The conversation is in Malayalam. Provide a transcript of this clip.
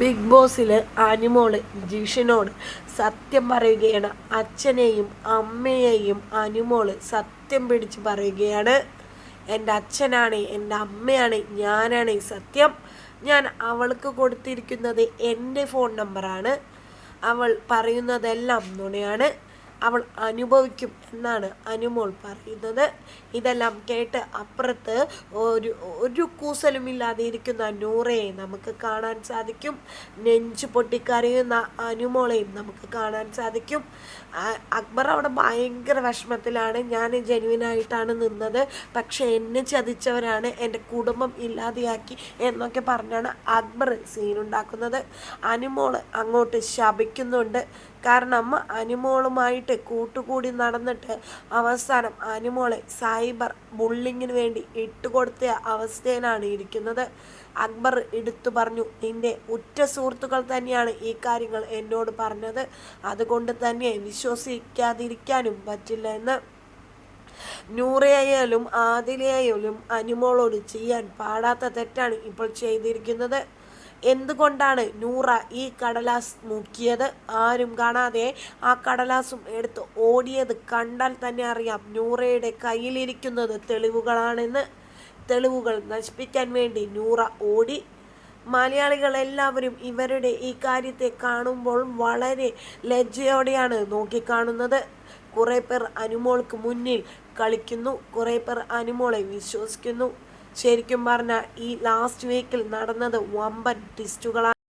ബിഗ് ബോസിൽ അനുമോൾ ജിഷിനോട് സത്യം പറയുകയാണ്. അച്ഛനെയും അമ്മയെയും അനുമോൾ സത്യം പിടിച്ച് പറയുകയാണ്. എന്റെ അച്ഛനാണ് എന്റെ അമ്മയാണ് ഞാനാണ് സത്യം. ഞാൻ അവൾക്ക് കൊടുത്തിരിക്കുന്നത് എന്റെ ഫോൺ നമ്പറാണ്. അവൾ പറയുന്നതെല്ലാം നുണയാണ്. അവൾ അനുഭവിക്കും എന്നാണ് അനുമോൾ പറയുന്നത്. ഇതെല്ലാം കേട്ട് അപ്പുറത്ത് ഒരു ഒരു കൂസലുമില്ലാതെ ഇരിക്കുന്ന നൂറയെ നമുക്ക് കാണാൻ സാധിക്കും. നെഞ്ചു പൊട്ടിക്കരയുന്ന അനുമോളെയും നമുക്ക് കാണാൻ സാധിക്കും. അക്ബർ അവിടെ ഭയങ്കര വിഷമത്തിലാണ്. ഞാൻ ജെനുവിനായിട്ടാണ് നിന്നത്. പക്ഷേ എന്നെ ചതിച്ചവരാണ്. എന്റെ കുടുംബം ഇല്ലാതെയാക്കി എന്നൊക്കെ പറഞ്ഞാണ് അക്ബർ സീനുണ്ടാക്കുന്നത് അനുമോൾ അങ്ങോട്ട് ശപിക്കുന്നുണ്ട്. കാരണം അനുമോളുമായിട്ട് കൂട്ടുകൂടി നടന്നിട്ട് അവസാനം അനുമോളെ സൈബർ ബുള്ളിങ്ങിന് വേണ്ടി ഇട്ടുകൊടുത്ത അവസ്ഥയിലാണ് ഇരിക്കുന്നത്. അക്ബർ എടുത്തു പറഞ്ഞു നിന്റെ ഉറ്റ സുഹൃത്തുക്കൾ തന്നെയാണ് ഈ കാര്യങ്ങൾ എന്നോട് പറഞ്ഞത്. അതുകൊണ്ട് തന്നെ വിശ്വസിക്കാതിരിക്കാനും പറ്റില്ല എന്ന്. നൂറയായാലും ആദിലയായാലും അനുമോളോട് ചെയ്യാൻ പാടാത്ത തെറ്റാണ് ഇപ്പോൾ ചെയ്തിരിക്കുന്നത്. എന്തുകൊണ്ടാണ് നൂറ ഈ കടലാസ് മുക്കിയത്? ആരും കാണാതെ ആ കടലാസും എടുത്ത് ഓടിയത് കണ്ടാൽ തന്നെ അറിയാം നൂറയുടെ കയ്യിലിരിക്കുന്നത് തെളിവുകളാണെന്ന്. തെളിവുകൾ നശിപ്പിക്കാൻ വേണ്ടി നൂറ ഓടി. മലയാളികൾ എല്ലാവരും ഇവരുടെ ഈ കാര്യത്തെ കാണുമ്പോൾ വളരെ ലജ്ജയോടെയാണ് നോക്കിക്കാണുന്നത്. കുറേ പേർ അനുമോൾക്ക് മുന്നിൽ കളിക്കുന്നു. കുറേ പേർ അനുമോളെ വിശ്വസിക്കുന്നു. ശരിക്കും പറഞ്ഞാൽ ഈ ലാസ്റ്റ് വീക്കിൽ നടന്നത് വമ്പൻ ട്വിസ്റ്റുകളാണ്